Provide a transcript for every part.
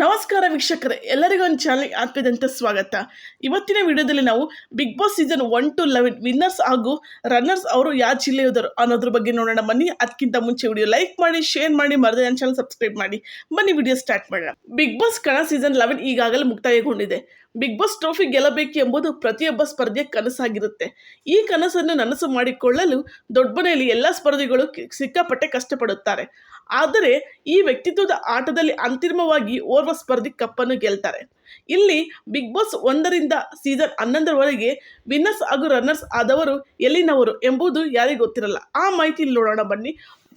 ನಮಸ್ಕಾರ ವೀಕ್ಷಕರೇ, ಎಲ್ಲರಿಗೂ ಒಂದು ಚಾನಲ್ ಆತ್ಮೀಯದಂತ ಸ್ವಾಗತ. ಇವತ್ತಿನ ವಿಡಿಯೋದಲ್ಲಿ ನಾವು Bigg Boss season one to eleven winners ಹಾಗೂ ರನ್ನರ್ಸ್ ಅವರು ಯಾವ ಜಿಲ್ಲೆಯವರು ಅನ್ನೋದ್ರ ಬಗ್ಗೆ ನೋಡೋಣ. ಬನ್ನಿ, ಅದಕ್ಕಿಂತ ಮುಂಚೆ ವಿಡಿಯೋ ಲೈಕ್ ಮಾಡಿ ಶೇರ್ ಮಾಡಿ, ಮರದೇ ನನ್ನ ಚಾನಲ್ ಸಬ್ಸ್ಕ್ರೈಬ್ ಮಾಡಿ. ಬನ್ನಿ ವಿಡಿಯೋ ಸ್ಟಾರ್ಟ್ ಮಾಡೋಣ. ಬಿಗ್ ಬಾಸ್ ಕಣ ಸೀಸನ್ ಲೆವೆನ್ ಈಗಾಗಲೇ ಮುಕ್ತಾಯಗೊಂಡಿದೆ. ಬಿಗ್ ಬಾಸ್ ಟ್ರೋಫಿ ಗೆಲ್ಲಬೇಕು ಎಂಬುದು ಪ್ರತಿಯೊಬ್ಬ ಸ್ಪರ್ಧೆಯ ಕನಸಾಗಿರುತ್ತೆ. ಈ ಕನಸನ್ನು ನನಸು ಮಾಡಿಕೊಳ್ಳಲು ದೊಡ್ಡ ಮನೆಯಲ್ಲಿ ಎಲ್ಲ ಸ್ಪರ್ಧಿಗಳು ಸಿಕ್ಕಾಪಟ್ಟೆ ಕಷ್ಟಪಡುತ್ತಾರೆ. ಆದರೆ ಈ ವ್ಯಕ್ತಿತ್ವದ ಆಟದಲ್ಲಿ ಅಂತಿಮವಾಗಿ ಓರ್ವ ಸ್ಪರ್ಧಿ ಕಪ್ಪನ್ನು ಗೆಲ್ತಾರೆ. ಇಲ್ಲಿ ಬಿಗ್ ಬಾಸ್ ಒಂದರಿಂದ ಸೀಸನ್ ಹನ್ನೊಂದರವರೆಗೆ ವಿನ್ನರ್ಸ್ ಹಾಗೂ ರನ್ನರ್ಸ್ ಆದವರು ಎಲ್ಲಿನವರು ಎಂಬುದು ಯಾರಿಗೂ ಗೊತ್ತಿರಲ್ಲ. ಆ ಮಾಹಿತಿ ನೋಡೋಣ ಬನ್ನಿ.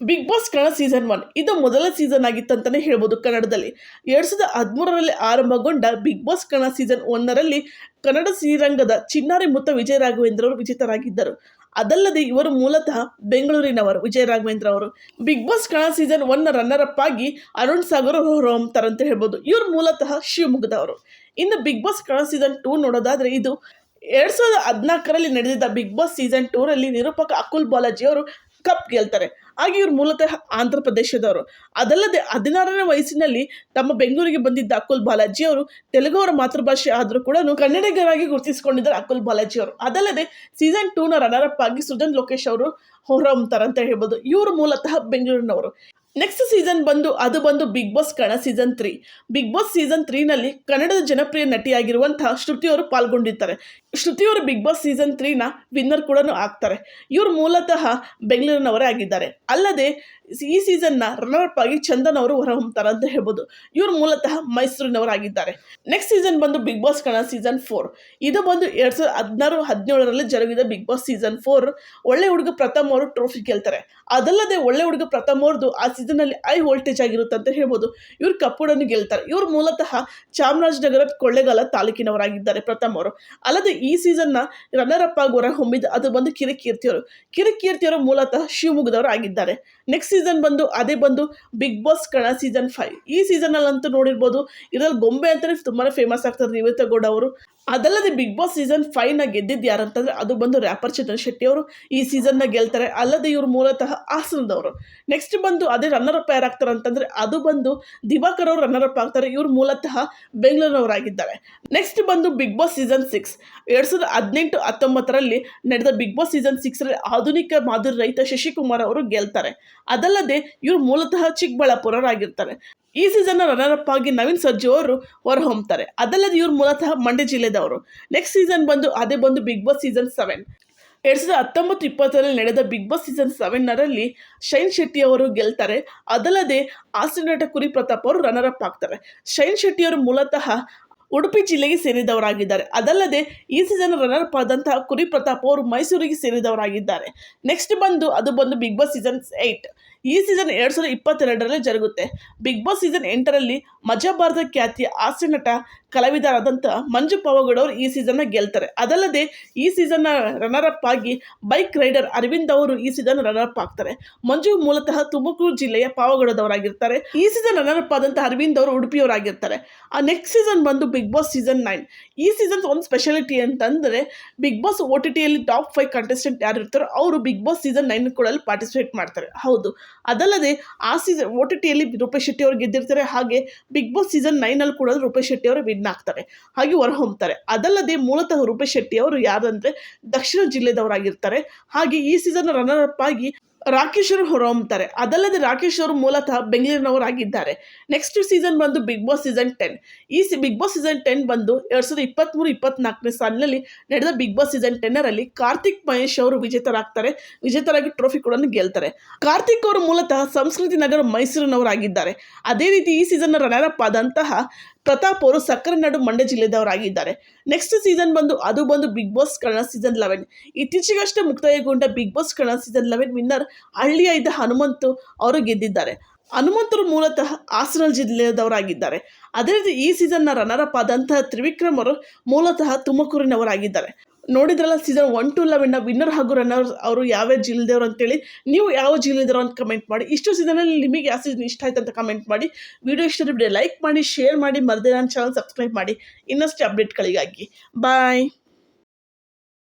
Bigg Boss Kannada season one, ಇದು ಮೊದಲ ಸೀಸನ್ ಆಗಿತ್ತು ಅಂತಲೇ ಹೇಳ್ಬೋದು ಕನ್ನಡದಲ್ಲಿ. ಎರಡು ಸಾವಿರದ ಹದಿಮೂರರಲ್ಲಿ ಆರಂಭಗೊಂಡ ಬಿಗ್ ಬಾಸ್ ಕನ್ನಡ ಸೀಸನ್ ಒಂದರಲ್ಲಿ ಕನ್ನಡ ಶ್ರೀರಂಗದ ಚಿನ್ನಾರಿ ಮುತ್ತ ವಿಜಯ ರಾಘವೇಂದ್ರ ಅವರು ವಿಜೇತರಾಗಿದ್ದರು. ಅದಲ್ಲದೆ ಇವರು ಮೂಲತಃ ಬೆಂಗಳೂರಿನವರು. ವಿಜಯ ರಾಘವೇಂದ್ರ ಅವರು. ಬಿಗ್ ಬಾಸ್ ಕಣ ಸೀಸನ್ ಒನ್ ರನ್ನರ್ ಅಪ್ ಆಗಿ ಅರುಣ್ ಸಾಗರ್ ಹೊರಹೊಮ್ತಾರೆ ಅಂತ ಹೇಳ್ಬೋದು. ಇವರು ಮೂಲತಃ ಶಿವಮೊಗ್ಗದವರು. ಇನ್ನು ಬಿಗ್ ಬಾಸ್ ಕಣ ಸೀಸನ್ ಟೂ ನೋಡೋದಾದ್ರೆ ಇದು ಎರಡ್ ಸಾವಿರದ ಹದಿನಾಲ್ಕರಲ್ಲಿ ನಡೆದಿದ್ದ ಬಿಗ್ ಬಾಸ್ ಸೀಸನ್ ಟೂರಲ್ಲಿ ನಿರೂಪಕ ಅಕುಲ್ ಬಾಲಾಜಿ ಅವರು ಕಪ್ ಗೆಲ್ತಾರೆ. ಹಾಗೆ ಇವರು ಮೂಲತಃ ಆಂಧ್ರ ಪ್ರದೇಶದವರು. ಅದಲ್ಲದೆ ಹದಿನಾರನೇ ವಯಸ್ಸಿನಲ್ಲಿ ತಮ್ಮ ಬೆಂಗಳೂರಿಗೆ ಬಂದಿದ್ದ ಅಕುಲ್ ಬಾಲಾಜಿ ಅವರು ತೆಲುಗು ಅವರ ಮಾತೃಭಾಷೆ ಆದರೂ ಕೂಡ ಕನ್ನಡಿಗರಾಗಿ ಗುರುತಿಸಿಕೊಂಡಿದ್ದಾರೆ ಅಕುಲ್ ಬಾಲಾಜಿ ಅವರು. ಅದಲ್ಲದೆ ಸೀಸನ್ ಟೂನ ರನ್ನರ್ ಅಪ್ ಆಗಿ ಸುಜನ್ ಲೋಕೇಶ್ ಅವರು ಹೊರಹೊಮ್ತಾರೆ ಅಂತ ಹೇಳ್ಬೋದು. ಇವರು ಮೂಲತಃ ಬೆಂಗಳೂರಿನವರು. ನೆಕ್ಸ್ಟ್ ಸೀಸನ್ ಬಂದು, ಅದು ಬಂದು ಬಿಗ್ ಬಾಸ್ ಕಣ season three Bigg Boss season ತ್ರೀನಲ್ಲಿ ಕನ್ನಡದ ಜನಪ್ರಿಯ ನಟಿಯಾಗಿರುವಂತಹ ಶ್ರುತಿಯವರು ಪಾಲ್ಗೊಂಡಿರ್ತಾರೆ. ಶ್ರುತಿಯವರು ಬಿಗ್ ಬಾಸ್ ಸೀಸನ್ ತ್ರೀನ ವಿನ್ನರ್ ಕೂಡ ಆಗ್ತಾರೆ. ಇವರು ಮೂಲತಃ ಬೆಂಗಳೂರಿನವರೇ ಆಗಿದ್ದಾರೆ. ಅಲ್ಲದೆ ಈ ಸೀಸನ್ನ ರನ್ನರ್ ಅಪ್ ಆಗಿ ಚಂದನ್ ಅವರು ಹೊರಹೊಮ್ತಾರೆ ಅಂತ ಹೇಳ್ಬೋದು. ಇವರು ಮೂಲತಃ ಮೈಸೂರಿನವರಾಗಿದ್ದಾರೆ. ನೆಕ್ಸ್ಟ್ ಸೀಸನ್ ಬಂದು ಬಿಗ್ ಬಾಸ್ ಕಣ ಸೀಸನ್ ಫೋರ್ ಇದು ಬಂದು ಎರಡು ಸಾವಿರದ ಹದಿನಾರು, ಹದಿನೇಳರಲ್ಲಿ ಜರುಗಿದ ಬಿಗ್ ಬಾಸ್ ಸೀಸನ್ ಫೋರ್ ಒಳ್ಳೆ ಹುಡುಗ ಪ್ರಥಮ್ ಅವರು ಟ್ರೋಫಿ ಗೆಲ್ತಾರೆ ಅದಲ್ಲದೆ ಒಳ್ಳೆ ಹುಡುಗ ಪ್ರಥಮ್ ಅವ್ರದ್ದು ಆ ಸೀಸನ್ ಅಲ್ಲಿ ಐ ವೋಲ್ಟೇಜ್ ಆಗಿರುತ್ತೆ ಅಂತ ಹೇಳ್ಬೋದು. ಇವರು ಕಪ್ಪುಡನ್ನು ಗೆಲ್ತಾರೆ. ಇವರು ಮೂಲತಃ ಚಾಮರಾಜನಗರ ಕೊಳ್ಳೆಗಾಲ ತಾಲೂಕಿನವರಾಗಿದ್ದಾರೆ ಪ್ರಥಮ್ ಅವರು. ಅಲ್ಲದೆ ಈ ಸೀಸನ್ನ ರನ್ನರ್ ಅಪ್ ಆಗಿ ಹೊರ ಹೊಮ್ಮಿದ ಅದು ಬಂದು ಕಿರಿಕೀರ್ತಿಯವರು. ಕಿರಿಕೀರ್ತಿಯವರು ಮೂಲತಃ ಶಿವಮೊಗ್ಗದವರು ಆಗಿದ್ದಾರೆ ನೆಕ್ಸ್ಟ್ ಸೀಸನ್ ಬಂದು, ಅದೇ ಬಂದು ಬಿಗ್ ಬಾಸ್ ಕಣ ಸೀಸನ್ ಫೈವ್ ಈ ಸೀಸನಲ್ಲಂತೂ ನೋಡಿರ್ಬೋದು, ಇದರಲ್ಲಿ ಗೊಂಬೆ ಅಂತಲೇ ತುಂಬಾ ಫೇಮಸ್ ಆಗ್ತಾರೆ. ನಿವೇತ ಗೌಡ ಅವರು. ಅದಲ್ಲದೆ ಬಿಗ್ ಬಾಸ್ ಸೀಸನ್ ಫೈವ್ನ ಗೆದ್ದಿದ್ದು ಯಾರಂತಂದ್ರೆ ಅದು ಬಂದು ರ್ಯಾಪರ್ ಚೇತನ್ ಶೆಟ್ಟಿ ಅವರು ಈ ಸೀಸನ್ನ ಗೆಲ್ತಾರೆ. ಅಲ್ಲದೆ ಇವರು ಮೂಲತಃ ಹಾಸನದವರು. ನೆಕ್ಸ್ಟ್ ಬಂದು ಅದೇ ರನ್ನರ್ ಅಪ್ ಯಾರಾಗ್ತಾರೆ ಅಂತಂದ್ರೆ ಅದು ಬಂದು ದಿವಾಕರ್ ಅವರು ರನ್ನರ್ ಅಪ್ ಆಗ್ತಾರೆ. ಇವರು ಮೂಲತಃ ಬೆಂಗಳೂರಿನವರಾಗಿದ್ದಾರೆ ನೆಕ್ಸ್ಟ್ ಬಂದು ಬಿಗ್ ಬಾಸ್ ಸೀಸನ್ ಸಿಕ್ಸ್ ಎರಡು ಸಾವಿರದ ಹದಿನೆಂಟು, ಹತ್ತೊಂಬತ್ತರಲ್ಲಿ ನಡೆದ ಬಿಗ್ ಬಾಸ್ ಸೀಸನ್ ಸಿಕ್ಸ್ರಲ್ಲಿ ಆಧುನಿಕ ಮಾದರಿ ರೈತ ಶಶಿಕುಮಾರ್ ಅವರು ಗೆಲ್ತಾರೆ. ಅದಲ್ಲದೆ ಇವರು ಮೂಲತಃ ಚಿಕ್ಕಬಳ್ಳಾಪುರರಾಗಿರ್ತಾರೆ ಈ ಸೀಸನ್ ರನ್ನರ್ ಅಪ್ ಆಗಿ ನವೀನ್ ಸಜ್ಜು ಅವರು ಹೊರಹೊಮ್ತಾರೆ. ಅದಲ್ಲದೆ ಇವರು ಮೂಲತಃ ಮಂಡ್ಯ ಜಿಲ್ಲೆದವರು. ನೆಕ್ಸ್ಟ್ ಸೀಸನ್ ಬಂದು, ಅದೇ ಬಂದು ಬಿಗ್ ಬಾಸ್ ಸೀಸನ್ ಸೆವೆನ್ ಎರಡು ಸಾವಿರದ ಹತ್ತೊಂಬತ್ತು ಇಪ್ಪತ್ತರಲ್ಲಿ ನಡೆದ ಬಿಗ್ ಬಾಸ್ ಸೀಸನ್ ಸೆವೆನ್ನರಲ್ಲಿ ಶೈನ್ ಶೆಟ್ಟಿ ಅವರು ಗೆಲ್ತಾರೆ. ಅದಲ್ಲದೆ ನಟ ಕುರಿ ಪ್ರತಾಪ್ ಅವರು ರನ್ನರ್ ಅಪ್ ಆಗ್ತಾರೆ. ಶೈನ್ ಶೆಟ್ಟಿ ಅವರು ಮೂಲತಃ ಉಡುಪಿ ಜಿಲ್ಲೆಗೆ ಸೇರಿದವರಾಗಿದ್ದಾರೆ. ಅದಲ್ಲದೆ ಈ ಸೀಸನ್ ರನ್ನರ್ ಅಪ್ ಆದಂತಹ ಕುರಿ ಪ್ರತಾಪ್ ಅವರು ಮೈಸೂರಿಗೆ ಸೇರಿದವರಾಗಿದ್ದಾರೆ. ನೆಕ್ಸ್ಟ್ ಬಂದು, ಅದು ಬಂದು ಬಿಗ್ ಬಾಸ್ ಸೀಸನ್ ಏಯ್ಟ್ ಈ ಸೀಸನ್ ಎರಡು ಸಾವಿರದ ಇಪ್ಪತ್ತೆರಡರಲ್ಲಿ ಜರುಗುತ್ತೆ. ಬಿಗ್ ಬಾಸ್ ಸೀಸನ್ ಎಂಟರಲ್ಲಿ ಮಜಾ ಭಾರತ ಖ್ಯಾತಿಯ ಹಾಸ್ಯ ನಟ ಕಲಾವಿದರಾದಂಥ ಮಂಜು ಅವರು ಈ ಸೀಸನ್ನ ಗೆಲ್ತಾರೆ. ಅದಲ್ಲದೆ ಈ ಸೀಸನ್ನ ರನ್ನರ್ ಅಪ್ ಆಗಿ ಬೈಕ್ ರೈಡರ್ ಅರವಿಂದ್ ಅವರು ಈ ಸೀಸನ್ ರನ್ನರ್ ಅಪ್ ಆಗ್ತಾರೆ. ಮಂಜು ಮೂಲತಃ ತುಮಕೂರು ಜಿಲ್ಲೆಯ ಪಾವಗಡದವರಾಗಿರ್ತಾರೆ. ಈ ಸೀಸನ್ ರನ್ನರ್ ಅಪ್ ಆದಂಥ ಅರವಿಂದ್ ಅವರು ಉಡುಪಿಯವರಾಗಿರ್ತಾರೆ. ಆ ನೆಕ್ಸ್ಟ್ ಸೀಸನ್ ಬಂದು ಬಿಗ್ ಬಾಸ್ ಸೀಸನ್ ನೈನ್ ಈ ಸೀಸನ್ ಒಂದು ಸ್ಪೆಷಾಲಿಟಿ ಅಂತಂದರೆ ಬಿಗ್ ಬಾಸ್ ಓ ಟಿ ಟಿಯಲ್ಲಿ ಟಾಪ್ ಫೈವ್ ಕಂಟೆಸ್ಟೆಂಟ್ ಯಾರು ಇರ್ತಾರೋ ಅವರು ಬಿಗ್ ಬಾಸ್ ಸೀಸನ್ ನೈನ್ ಕೂಡ ಪಾರ್ಟಿಸಿಪೇಟ್ ಮಾಡ್ತಾರೆ. ಹೌದು. ಅದಲ್ಲದೆ, ಆ ಸೀಸನ್ ಓ ಟಿ ಟಿಯಲ್ಲಿ ರೂಪೇಶ್ ಶೆಟ್ಟಿ ಅವರು ಗೆದ್ದಿರ್ತಾರೆ, ಹಾಗೆ ಬಿಗ್ ಬಾಸ್ ಸೀಸನ್ ನೈನಲ್ಲಿ ಕೂಡ ರೂಪೇಶ್ ಶೆಟ್ಟಿ ಅವರು ವಿನ್ ಆಗ್ತಾರೆ, ಹಾಗೆ ಹೊರಹೊಮ್ತಾರೆ. ಅದಲ್ಲದೆ ಮೂಲತಃ ರೂಪೇಶ್ ಶೆಟ್ಟಿ ಅವರು ಯಾರಂದರೆ ದಕ್ಷಿಣ ಜಿಲ್ಲೆದವರಾಗಿರ್ತಾರೆ, ಹಾಗೆ ಈ ಸೀಸನ್ ರನ್ನರ್ ಅಪ್ ಆಗಿ ರಾಕೇಶ್ ಅವರು ಹೊರಹೊಮ್ತಾರೆ ಅದಲ್ಲದೆ ರಾಕೇಶ್ ಅವರು ಮೂಲತಃ ಬೆಂಗಳೂರಿನವರಾಗಿದ್ದಾರೆ. ನೆಕ್ಸ್ಟ್ ಸೀಸನ್ ಬಂದು ಬಿಗ್ ಬಾಸ್ ಸೀಸನ್ ಟೆನ್ ಈ ಸಿ ಬಿಗ್ ಬಾಸ್ ಸೀಸನ್ ಟೆನ್ ಬಂದು ಎರಡು ಸಾವಿರದ ಇಪ್ಪತ್ತ್ಮೂರು ಇಪ್ಪತ್ನಾಲ್ಕನೇ ಸಾಲಿನಲ್ಲಿ ನಡೆದ ಬಿಗ್ ಬಾಸ್ ಸೀಸನ್ ಟೆನ್ನರಲ್ಲಿ ಕಾರ್ತಿಕ್ ಮಹೇಶ್ ಅವರು ವಿಜೇತರಾಗ್ತಾರೆ. ವಿಜೇತರಾಗಿ ಟ್ರೋಫಿ ಕೂಡ ಗೆಲ್ತಾರೆ. ಕಾರ್ತಿಕ್ ಅವರು ಮೂಲತಃ ಸಂಸ್ಕೃತಿ ನಗರ ಮೈಸೂರಿನವರಾಗಿದ್ದಾರೆ. ಅದೇ ರೀತಿ ಈ ಸೀಸನ್ನ ರನ್ನರಪ್ ಆದಂತಹ ಪ್ರತಾಪ್ ಅವರು ಸಕ್ಕರೆ ನಾಡು ಮಂಡ್ಯ ಜಿಲ್ಲೆದವರಾಗಿದ್ದಾರೆ. ನೆಕ್ಸ್ಟ್ ಸೀಸನ್ ಬಂದು ಅದು ಬಂದು Bigg Boss Kannada season eleven ಇತ್ತೀಚೆಗಷ್ಟೇ ಮುಕ್ತಾಯಗೊಂಡ Bigg Boss Kannada season eleven winner ಹಳ್ಳಿಯ ಇದ್ದ ಹನುಮಂತು ಅವರು ಗೆದ್ದಿದ್ದಾರೆ. ಹನುಮಂತರು ಮೂಲತಃ ಹಾಸನ ಜಿಲ್ಲೆಯದವರಾಗಿದ್ದಾರೆ ಅದೇ ರೀತಿ ಈ ಸೀಸನ್ನ ರನ್ನರ್ ಅಪ್ ಆದಂತಹ ತ್ರಿವಿಕ್ರಮ್ ಅವರು ಮೂಲತಃ ತುಮಕೂರಿನವರಾಗಿದ್ದಾರೆ. ನೋಡಿದ್ರಲ್ಲ ಸೀಸನ್ ಒನ್ ಟು ಲೆವೆನ್ನ ವಿನ್ನರ್ ಹಾಗೂ ರನ್ನರ್ ಅವರು ಯಾವ್ಯಾವ ಜಿಲ್ಲೆದವರು ಅಂತೇಳಿ, ನೀವು ಯಾವ ಜಿಲ್ಲೆದವರು ಅಂತ ಕಮೆಂಟ್ ಮಾಡಿ. ಇಷ್ಟು ಸೀಸನಲ್ಲಿ ನಿಮಗೆ ಯಾವ ಸೀಸನ್ ಇಷ್ಟ ಆಯ್ತು ಅಂತ ಕಮೆಂಟ್ ಮಾಡಿ. ವಿಡಿಯೋ ಇಷ್ಟ ವಿಡಿಯೋ ಲೈಕ್ ಮಾಡಿ ಶೇರ್ ಮಾಡಿ ಮರದೇ ನನ್ನ ಚಾನಲ್ ಸಬ್ಸ್ಕ್ರೈಬ್ ಮಾಡಿ. ಇನ್ನಷ್ಟು ಅಪ್ಡೇಟ್ಗಳಿಗಾಗಿ ಬಾಯ್